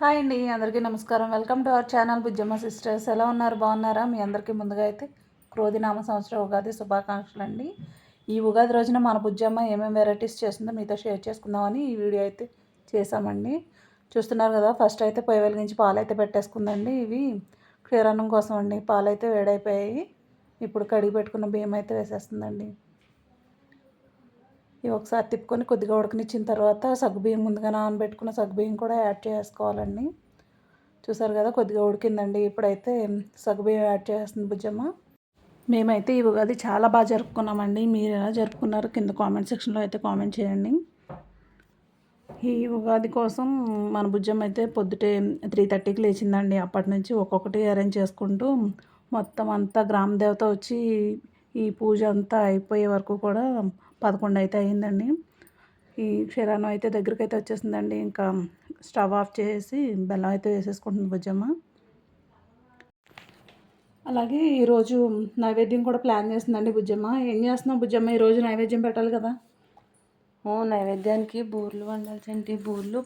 Hi అండి అందరికీ నమస్కారం. Welcome to our channel Bujjamma sisters. ఎలా ఉన్నారు? బాగున్నారా? మీ అందరికీ ముందుగా అయితే క్రోధినామ సంవత్సరం ఉగాది శుభాకాంక్షలు అండి. ఈ ఉగాది రోజున మన బుజ్జమ్మ ఏమేమి వెరైటీస్ చేస్తుందో మీతో షేర్ చేసుకుందామని ఈ వీడియో అయితే చేసామండి చూస్తున్నారు కదా ఫస్ట్ అయితే పొయ్యి వెలిగించి పాలు అయితే పెట్టేసుకుందండి. ఇవి క్షీరాన్నం కోసం అండి. పాలు అయితే వేడైపోయాయి. ఇప్పుడు కడిగి పెట్టుకున్న బియ్యం అయితే వేసేస్తుందండి. ఇవి ఒకసారి తిప్పుకొని కొద్దిగా ఉడకనిచ్చిన తర్వాత సగ్గుబియ్యం ముందుగా నానబెట్టుకున్న సగ్గుబియ్యం కూడా యాడ్ చేసుకోవాలండి. చూసారు కదా కొద్దిగా ఉడికిందండి. ఇప్పుడైతే సగ్గుబియ్యం యాడ్ చేస్తుంది బుజ్జమ్మ. మేమైతే ఈ ఉగాది చాలా బాగా జరుపుకున్నామండి. మీరు ఎలా జరుపుకున్నారు కింద కామెంట్ సెక్షన్లో అయితే కామెంట్ చేయండి. ఈ ఉగాది కోసం మన భుజం అయితే పొద్దుటే త్రీ థర్టీకి లేచిందండి. అప్పటి నుంచి ఒక్కొక్కటి అరేంజ్ చేసుకుంటూ మొత్తం అంతా గ్రామ దేవత వచ్చి ఈ పూజ అంతా అయిపోయే వరకు కూడా పదకొండు అయితే అయిందండి ఈ క్షీరాన్నం అయితే దగ్గరికి అయితే వచ్చేసిందండి. ఇంకా స్టవ్ ఆఫ్ చేసి బెల్లం అయితే వేసేసుకుంటుంది బుజ్జమ్మ. అలాగే ఈరోజు నైవేద్యం కూడా ప్లాన్ చేస్తుందండి బుజ్జమ్మ. ఏం చేస్తున్నావు బుజ్జమ్మ? ఈరోజు నైవేద్యం పెట్టాలి కదా? ఓ నైవేద్యానికి బూర్లు వండాల్సింటి బూర్లు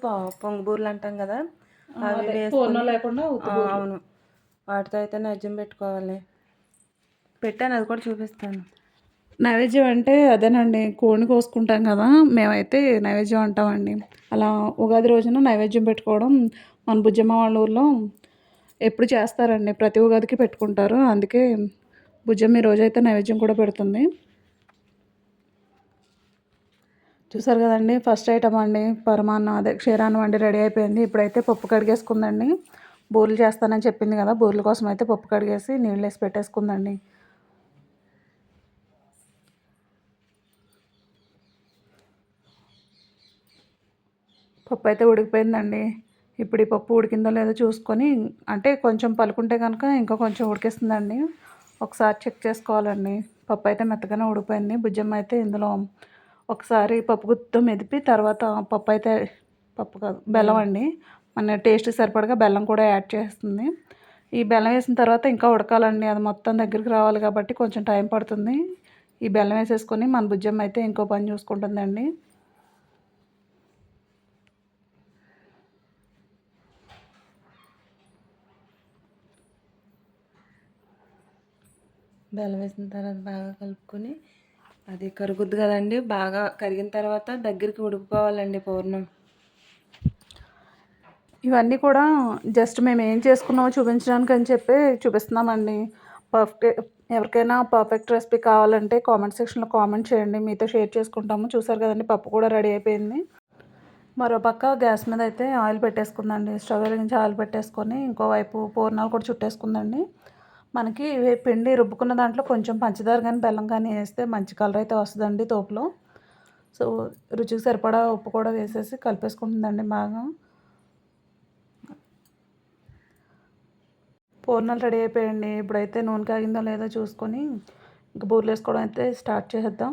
పొంగు బూర్లు అంటాం కదా? అవి లేకుండా అవును. వాటితో అయితే నైవేద్యం పెట్టుకోవాలి. పెట్టాను అది కూడా చూపిస్తాను. నైవేద్యం అంటే అదేనండి కోడిని కోసుకుంటాం కదా మేమైతే నైవేద్యం అంటామండి. అలా ఉగాది రోజున నైవేద్యం పెట్టుకోవడం మన బుజ్జమ్మ వాళ్ళ ఊర్లో ఎప్పుడు చేస్తారండి. ప్రతి ఉగాదికి పెట్టుకుంటారు. అందుకే బుజ్జమ్మ ఈ రోజైతే నైవేద్యం కూడా పెడుతుంది. చూసారు కదండి ఫస్ట్ ఐటమ్ అండి పరమాన్నం అదే క్షీరాన్నం అండి రెడీ అయిపోయింది. ఇప్పుడైతే పప్పు కడిగేసుకుందండి. బూరెలు చేస్తానని చెప్పింది కదా బూరెల కోసం అయితే పప్పు కడిగేసి నీళ్ళు వేసి పెట్టేసుకుందండి. పప్పు అయితే ఉడికిపోయిందండి. ఇప్పుడు ఈ పప్పు ఉడికిందో లేదో చూసుకొని అంటే కొంచెం పలుకుంటే కనుక ఇంకా కొంచెం ఉడికిస్తుందండి. ఒకసారి చెక్ చేసుకోవాలండి. పప్పు అయితే మెత్తగానే ఉడికిపోయింది భుజం అయితే ఇందులో ఒకసారి పప్పు గుత్తో మెదిపి తర్వాత పప్పు అయితే పప్పు కాదు బెల్లం అండి. మన టేస్ట్ సరిపడగా బెల్లం కూడా యాడ్ చేస్తుంది. ఈ బెల్లం వేసిన తర్వాత ఇంకా ఉడకాలండి. అది మొత్తం దగ్గరికి రావాలి కాబట్టి కొంచెం టైం పడుతుంది. ఈ బెల్లం వేసేసుకొని మన భుజం అయితే ఇంకో పని చూసుకుంటుందండి. బెల్లం వేసిన తర్వాత బాగా కలుపుకొని అది కరుగుద్ది కదండి. బాగా కరిగిన తర్వాత దగ్గరికి ఉడికిపోవాలండి పూర్ణం. ఇవన్నీ కూడా జస్ట్ మేము ఏం చేసుకున్నామో చూపించడానికి అని చెప్పి చూపిస్తున్నామండి. పర్ఫెక్ట్ ఎవరికైనా పర్ఫెక్ట్ రెసిపీ కావాలంటే కామెంట్ సెక్షన్లో కామెంట్ చేయండి. మీతో షేర్ చేసుకుంటాము. చూసారు కదండి పప్పు కూడా రెడీ అయిపోయింది. మరో పక్క గ్యాస్ మీద అయితే ఆయిల్ పెట్టేసుకుందండి. స్టవ్ వెలిగించి ఆయిల్ పెట్టేసుకొని ఇంకోవైపు పూర్ణాలు కూడా చుట్టేసుకుందండి. మనకి పిండి రుబ్బుకున్న దాంట్లో కొంచెం పంచదార కానీ బెల్లం కానీ వేస్తే మంచి కలర్ అయితే వస్తుందండి తోపులో. సో రుచికి సరిపడా ఉప్పు కూడా వేసేసి కలిపేసుకుంటుందండి బాగా. పూర్ణాలు రెడీ అయిపోయండి ఇప్పుడైతే నూనె కాగిందో లేదో చూసుకొని ఇంకా బూరెలు వేసుకోవడం అయితే స్టార్ట్ చేసేద్దాం.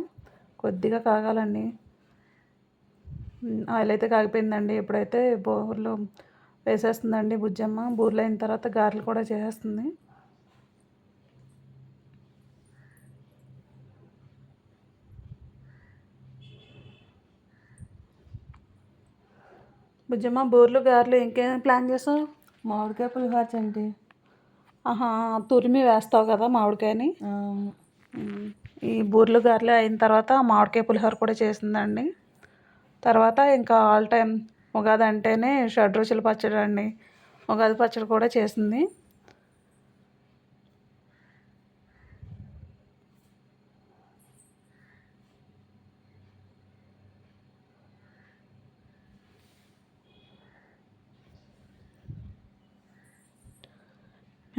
కొద్దిగా కాగాలండి. ఆయిల్ అయితే కాగిపోయిందండి. ఇప్పుడైతే బూర్లు వేసేస్తుందండి బుజ్జమ్మ. బూరెలు అయిన తర్వాత గారెలు కూడా చేసేస్తుంది. బుజ్జమ్మ బూరెలు గారెలు ఇంకేం ప్లాన్ చేసావు మామిడికాయ పులిహోర చంటి. ఆహా తురిమి వేస్తావు కదా మామిడికాయని? ఈ బూరెలు గారెలు అయిన తర్వాత మామిడికాయ పులిహోర కూడా చేసిందండి. తర్వాత ఇంకా ఆల్ టైమ్ ఉగాది అంటేనే షడ్ రుచుల పచ్చడి అండి. ఉగాది పచ్చడి కూడా చేసింది.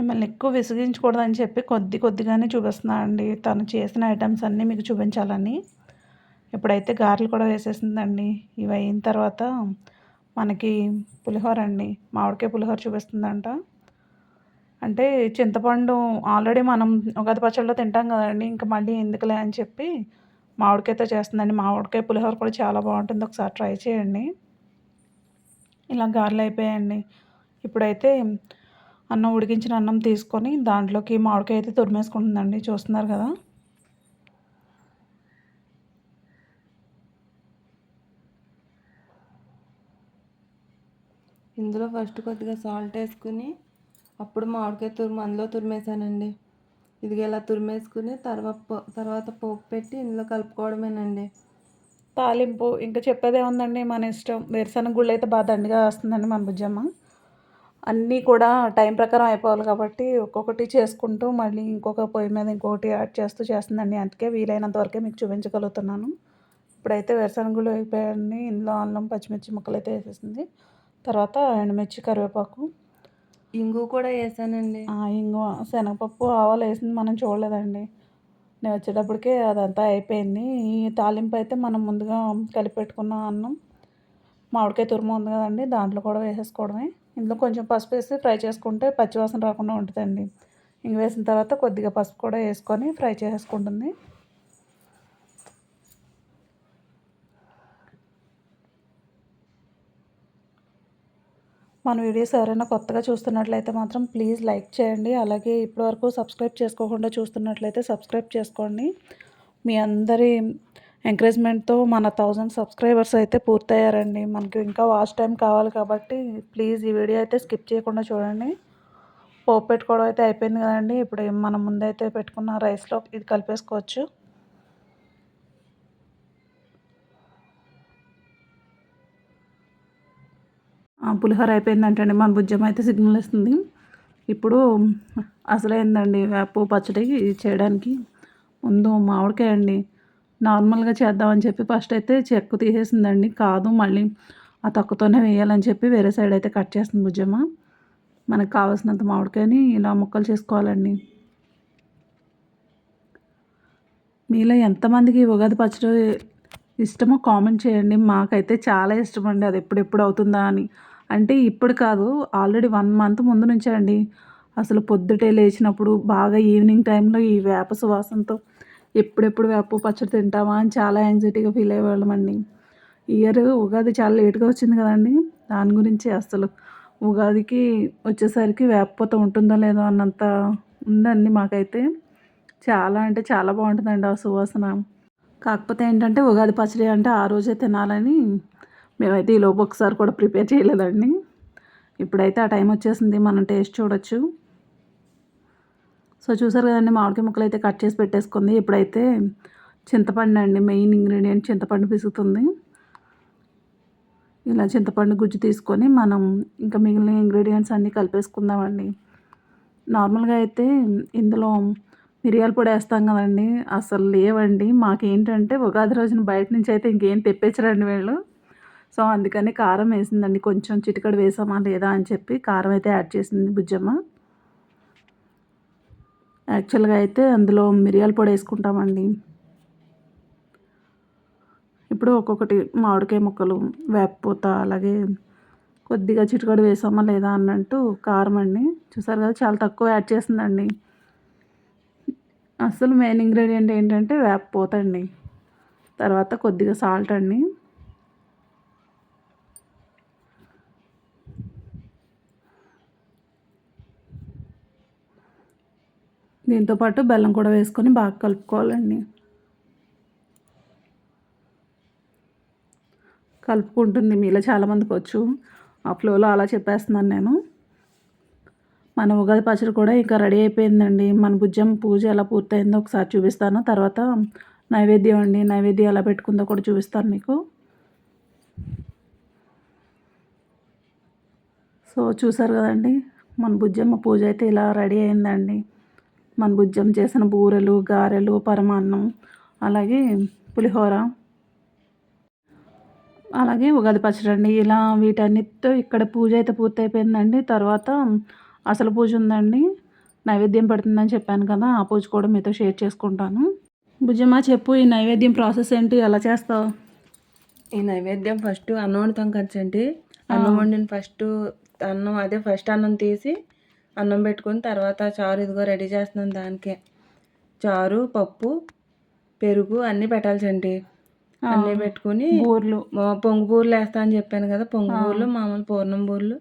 మిమ్మల్ని ఎక్కువ విసిగించకూడదని చెప్పి కొద్ది కొద్దిగానే చూపిస్తున్నాను అండి. తను చేసిన ఐటమ్స్ అన్నీ మీకు చూపించాలని. ఇప్పుడైతే గారెలు కూడా వేసేసిందండి. ఇవి అయిన తర్వాత మనకి పులిహోర అండి. మామిడికాయ పులిహోర చూపిస్తుందంట. అంటే చింతపండు ఆల్రెడీ మనం ఉగాది పచ్చడిలో తింటాం కదండి. ఇంకా మళ్ళీ ఎందుకులే అని చెప్పి మామిడికాయతో చేస్తుందండి. మామిడికాయ పులిహోర కూడా చాలా బాగుంటుంది. ఒకసారి ట్రై చేయండి. ఇలా గారెలు అయిపోయాయండి. ఇప్పుడైతే అన్నం ఉడికించిన అన్నం తీసుకొని దాంట్లోకి మామిడికాయ అయితే తురిమేసుకుంటుందండి. చూస్తున్నారు కదా? ఇందులో ఫస్ట్ కొద్దిగా సాల్ట్ వేసుకుని అప్పుడు మామిడికాయ తురుము అందులో తురిమేసానండి ఇదిగో ఇలా తురిమేసుకుని తర్వాత తర్వాత పోపు పెట్టి ఇందులో కలుపుకోవడమేనండి. తాలింపు ఇంకా చెప్పేదే ఉందండి మన ఇష్టం? వేరుశనగ గుళ్ళు అయితే బాగా దండిగా వస్తుందండి మన బుజ్జమ్మ. అన్నీ కూడా టైం ప్రకారం అయిపోవాలి కాబట్టి ఒక్కొక్కటి చేసుకుంటూ మళ్ళీ ఇంకొక పొయ్యి మీద ఇంకొకటి యాడ్ చేస్తూ చేస్తుందండి. అందుకే వీలైనంత వరకే మీకు చూపించగలుగుతున్నాను. ఇప్పుడైతే వేరుశనగ గుళ్ళు అయిపోయాయండి. ఇందులో అల్లం పచ్చిమిర్చి ముక్కలు అయితే వేసేసింది. తర్వాత ఎండుమిర్చి కరివేపాకు. ఇంగు కూడా వేసానండి. ఆ, ఇంగువ శనగపప్పు ఆవాలు వేసింది మనం చూడలేదండి. నేను వచ్చేటప్పటికే అదంతా అయిపోయింది. ఈ తాలింపు అయితే మనం ముందుగా కలిపి పెట్టుకున్న అన్నం. మామిడికాయ తురుము ఉంది కదండి దాంట్లో కూడా వేసేసుకోవడమే. ఇందులో కొంచెం పసుపు వేసి ఫ్రై చేసుకుంటే పచ్చివాసన రాకుండా ఉంటుందండి. ఇంక వేసిన తర్వాత కొద్దిగా పసుపు కూడా వేసుకొని ఫ్రై చేసుకుంటుంది. మన వీడియోస్ ఎవరైనా కొత్తగా చూస్తున్నట్లయితే మాత్రం ప్లీజ్ లైక్ చేయండి. అలాగే ఇప్పటివరకు సబ్స్క్రైబ్ చేసుకోకుండా చూస్తున్నట్లయితే సబ్స్క్రైబ్ చేసుకోండి. మీ అందరి ఎంకరేజ్మెంట్తో మన థౌజండ్ సబ్స్క్రైబర్స్ అయితే పూర్తయ్యారండి. మనకి ఇంకా వాచ్ టైం కావాలి కాబట్టి ప్లీజ్ ఈ వీడియో అయితే స్కిప్ చేయకుండా చూడండి. పోపు పెట్టుకోవడం అయితే అయిపోయింది కదండి. ఇప్పుడు మనం ముందైతే పెట్టుకున్న రైస్లో ఇది కలిపేసుకోవచ్చు. పులిహోర పులిహోర అయిపోయిందంటండి. మన బుజ్జమ్మ అయితే సిగ్నల్ ఇస్తుంది. ఇప్పుడు అసలైందండి వేపు పచ్చడి చేయడానికి. ముందు మామిడికాయ అండి నార్మల్గా చేద్దామని చెప్పి ఫస్ట్ అయితే చెక్కు తీసేసిందండి. కాదు మళ్ళీ ఆ తక్కువతోనే వేయాలని చెప్పి వేరే సైడ్ అయితే కట్ చేస్తుంది భుజమ్మ. మనకు కావాల్సినంత మామిడికాయని ఇలా ముక్కలు చేసుకోవాలండి. మీలో ఎంతమందికి ఉగాది పచ్చడి ఇష్టమో కామెంట్ చేయండి. మాకైతే చాలా ఇష్టం అండి అది ఎప్పుడెప్పుడు అవుతుందా అని. అంటే ఇప్పుడు కాదు ఆల్రెడీ వన్ మంత్ ముందు నుంచే అండి. అసలు పొద్దుటే లేచినప్పుడు బాగా ఈవినింగ్ టైంలో ఈ వేప సువాసనతో ఎప్పుడెప్పుడు వేప పచ్చడి తింటామా అని చాలా యాంగ్జైటీగా ఫీల్ అయ్యేవాళ్ళం అండి. ఇయర్ ఉగాది చాలా లేట్గా వచ్చింది కదండి. దాని గురించి అసలు ఉగాదికి వచ్చేసరికి వేపపోత ఉంటుందో లేదో అన్నంత ఉందండి మాకైతే. చాలా అంటే చాలా బాగుంటుందండి ఆ సువాసన. కాకపోతే ఏంటంటే ఉగాది పచ్చడి అంటే ఆ రోజే తినాలని మేమైతే ఈ లోపు ఒకసారి కూడా ప్రిపేర్ చేయలేదండి. ఇప్పుడైతే ఆ టైం వచ్చేసింది మనం టేస్ట్ చూడొచ్చు. సో చూసారు కదండి మామిడికాయ ముక్కలు అయితే కట్ చేసి పెట్టేసుకుంది. ఇప్పుడైతే చింతపండు అండి మెయిన్ ఇంగ్రీడియంట్ చింతపండు పిసుకుతుంది. ఇలా చింతపండు గుజ్జు తీసుకొని మనం ఇంకా మిగిలిన ఇంగ్రీడియంట్స్ అన్నీ కలిపేసుకుందామండి. నార్మల్గా అయితే ఇందులో మిరియాల పొడి వేస్తాం కదండి అసలు లేవండి. మాకేంటంటే ఉగాది రోజున బయట నుంచి అయితే ఇంకేం తెప్పించరండి వీళ్ళు. సో అందుకని కారం వేసిందండి కొంచెం చిటికడు వేసామా లేదా అని చెప్పి కారం అయితే యాడ్ చేసింది బుజ్జమ్మ. యాక్చువల్గా అయితే అందులో మిరియాల పొడి వేసుకుంటామండి. ఇప్పుడు ఒక్కొక్కటి మామిడికాయ ముక్కలు వేపపూత అలాగే కొద్దిగా చిటికడు వేసామా లేదా అన్నట్టు కారం అండి. చూసారు కదా చాలా తక్కువ యాడ్ చేసిందండి అసలు మెయిన్ ఇంగ్రీడియంట్ ఏంటంటే వేపపూత అండి. తర్వాత కొద్దిగా సాల్ట్ అండి. దీంతో పాటు బెల్లం కూడా వేసుకొని బాగా కలుపుకోవాలండి. కలుపుకుంటుంది మీలో చాలామందికి వచ్చు. ఆ ఫ్లోలో అలా చెప్పేస్తున్నాను నేను. మన ఉగాది పచ్చడి కూడా ఇంకా రెడీ అయిపోయిందండి. మన భుజం పూజ ఎలా పూర్తయిందో ఒకసారి చూపిస్తాను. తర్వాత నైవేద్యం అండి. నైవేద్యం ఎలా పెట్టుకుందో కూడా చూపిస్తాను మీకు. సో చూసారు కదండి? మన బుజ్జమ్మ పూజ అయితే ఇలా రెడీ అయిందండి. మన బుజ్జం చేసిన బూరెలు గారెలు పరమాన్నం అలాగే పులిహోర అలాగే ఉగాది పచ్చడి అండి ఇలా వీటన్నిటితో ఇక్కడ పూజ అయితే పూర్తయిపోయిందండి. తర్వాత అసలు పూజ ఉందండి. నైవేద్యం పెడుతుందని చెప్పాను కదా ఆ పూజ కూడా మీతో షేర్ చేసుకుంటాను. భుజమ్మ చెప్పు ఈ నైవేద్యం ప్రాసెస్ ఏంటి? ఎలా చేస్తావు? ఈ నైవేద్యం ఫస్ట్ అన్నం వండుతాం కదండి. అన్నం వండిన ఫస్ట్ అన్నం అదే ఫస్ట్ అన్నం తీసి అన్నం పెట్టుకుని తర్వాత చారు ఇదిగో రెడీ చేస్తున్నాను దానికే. చారు పప్పు పెరుగు అన్నీ పెట్టాల్సండి అన్నీ పెట్టుకుని బూర్లు. పొంగు బూరెలు వేస్తా అని చెప్పాను కదా పొంగు బూరెలు మామూలు పూర్ణం బూరెలు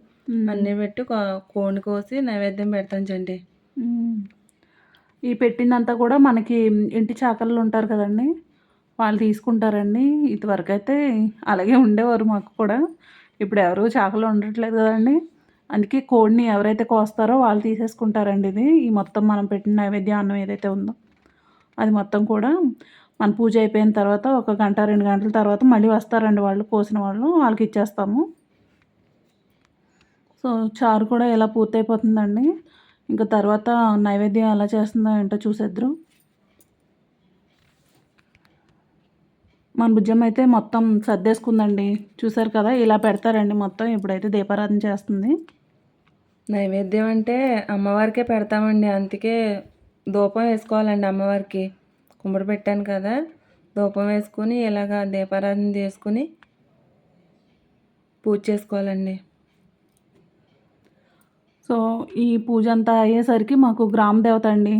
అన్నీ పెట్టి కో- కోడిని కోసి నైవేద్యం పెడతాను చండి. ఈ పెట్టిందంతా కూడా మనకి ఇంటి చాకళ్ళు ఉంటారు కదండి వాళ్ళు తీసుకుంటారండి. ఇదివరకు అయితే అలాగే ఉండేవారు మాకు కూడా. ఇప్పుడు ఎవరు చాకలు ఉండట్లేదు కదండి. అందుకే కోడిని ఎవరైతే కోస్తారో వాళ్ళు తీసేసుకుంటారండి ఇది. ఈ మొత్తం మనం పెట్టిన నైవేద్య అన్నం ఏదైతే ఉందో అది మొత్తం కూడా మన పూజ అయిపోయిన తర్వాత ఒక గంట రెండు గంటల తర్వాత మళ్ళీ వస్తారండి వాళ్ళు కోసిన వాళ్ళు వాళ్ళకి ఇచ్చేస్తాము. సో చారు కూడా ఇలా పూర్తయిపోతుందండి? ఇంకా తర్వాత నైవేద్యం ఎలా చేస్తుందో ఏంటో చూసేద్దరు. మన బుజ్జమ్మ అయితే మొత్తం సర్దేసుకుందండి. చూసారు కదా ఇలా పెడతారండి మొత్తం. ఇప్పుడైతే దీపారాధన చేస్తుంది. నైవేద్యం అంటే అమ్మవారికే పెడతామండి. అందుకే ధూపం వేసుకోవాలండి అమ్మవారికి. కుమ్మడి పెట్టాను కదా ధూపం వేసుకుని ఇలాగ దీపారాధన చేసుకుని పూజ చేసుకోవాలండి. సో ఈ పూజ అంతా అయ్యేసరికి మాకు గ్రామ దేవత అండి.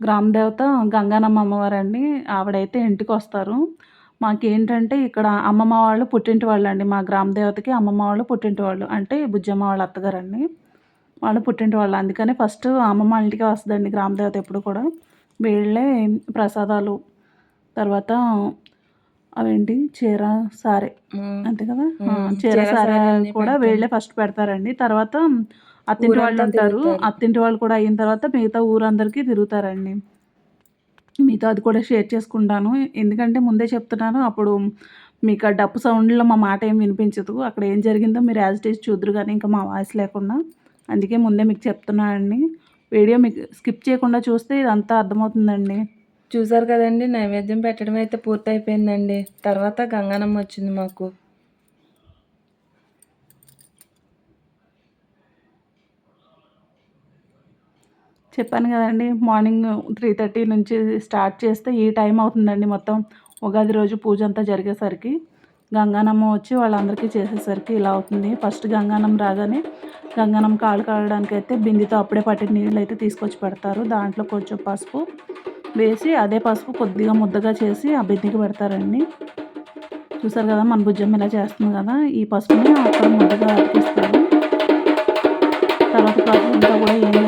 గ్రామ దేవత గంగానమ్మ అమ్మవారు అండి ఆవిడైతే ఇంటికి వస్తారు. మాకేంటంటే ఇక్కడ అమ్మమ్మ వాళ్ళు పుట్టింటి వాళ్ళు అండి మా గ్రామ దేవతకి అమ్మమ్మ వాళ్ళు పుట్టింటి వాళ్ళు. అంటే బుజ్జమ్మ వాళ్ళ అత్తగారండి. వాళ్ళు పుట్టింటి వాళ్ళు అందుకని ఫస్ట్ అమ్మమ్మ ఇంటికి వస్తుందండి గ్రామ దేవత ఎప్పుడు కూడా. వీళ్ళే ప్రసాదాలు తర్వాత అవేంటి? చీర సారే. అంతే కదా? చీర సారే కూడా. వీళ్ళే ఫస్ట్ పెడతారండి. తర్వాత అత్తింటి వాళ్ళు ఉంటారు. అత్తింటి వాళ్ళు కూడా అయిన తర్వాత మిగతా ఊరందరికీ తిరుగుతారండి. మీతో అది కూడా షేర్ చేసుకుంటాను. ఎందుకంటే ముందే చెప్తున్నాను అప్పుడు మీకు ఆ డప్పు సౌండ్లో మా మాట ఏం వినిపించదు. అక్కడ ఏం జరిగిందో మీరు యాజ్ ఇట్ చూద్దరు కానీ ఇంకా మా వాయిస్ లేకుండా. అందుకే ముందే మీకు చెప్తున్నానండి. వీడియో మీకు స్కిప్ చేయకుండా చూస్తే ఇదంతా అర్థమవుతుందండి. చూసారు కదండి నైవేద్యం పెట్టడం అయితే పూర్తి అయిపోయిందండి తర్వాత గంగానమ్మ వచ్చింది మాకు. చెప్పాను కదండి మార్నింగ్ త్రీ థర్టీ నుంచి స్టార్ట్ చేస్తే ఈ టైం అవుతుందండి మొత్తం. ఉగాది రోజు పూజ అంతా జరిగేసరికి. గంగానమ్మ వచ్చి వాళ్ళందరికీ చేసేసరికి ఇలా అవుతుంది. ఫస్ట్ గంగానం రాగానే గంగానం కాలు కాలడానికి అయితే బిందెతో అప్పుడే పట్టిన నీళ్ళు అయితే తీసుకొచ్చి పెడతారు. దాంట్లో కొంచెం పసుపు వేసి అదే పసుపు కొద్దిగా ముద్దగా చేసి ఆ బిందెకి పెడతారండి. చూసారు కదా మన భుజం ఇలా చేస్తుంది కదా. ఈ పసుపుని అక్కడ ముద్దగా అతికిస్తారు. తర్వాత పసుపు అంతా కూడా ఏం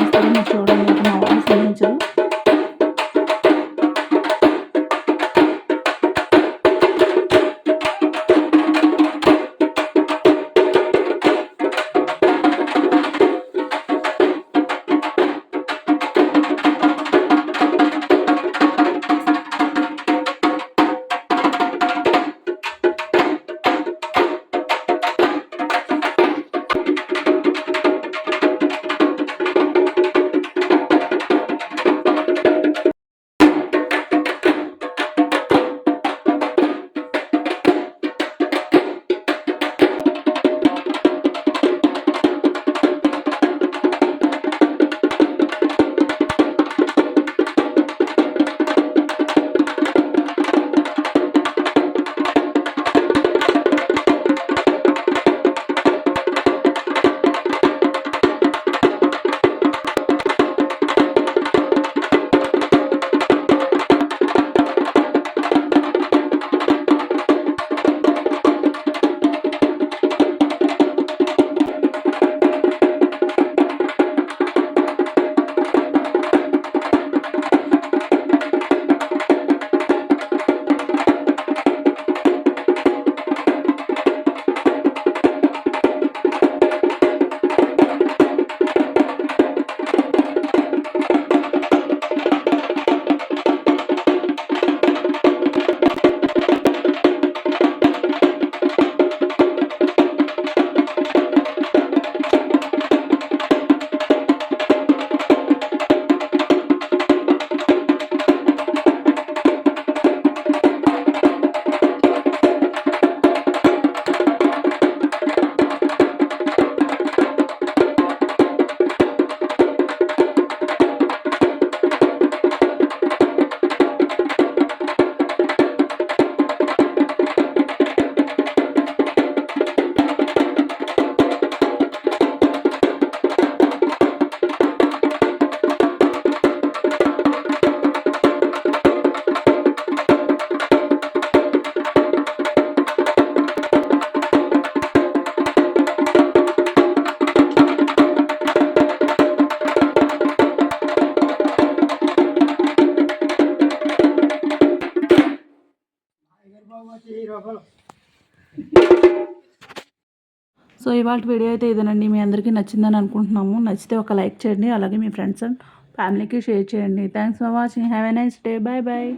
ఇవాళ వీడియో అయితే ఇదేనండి మీ అందరికీ నచ్చిందని అనుకుంటున్నాము. నచ్చితే ఒక లైక్ చేయండి అలాగే మీ ఫ్రెండ్స్ అండ్ ఫ్యామిలీకి షేర్ చేయండి. Thanks for watching. Have a nice day. Bye bye.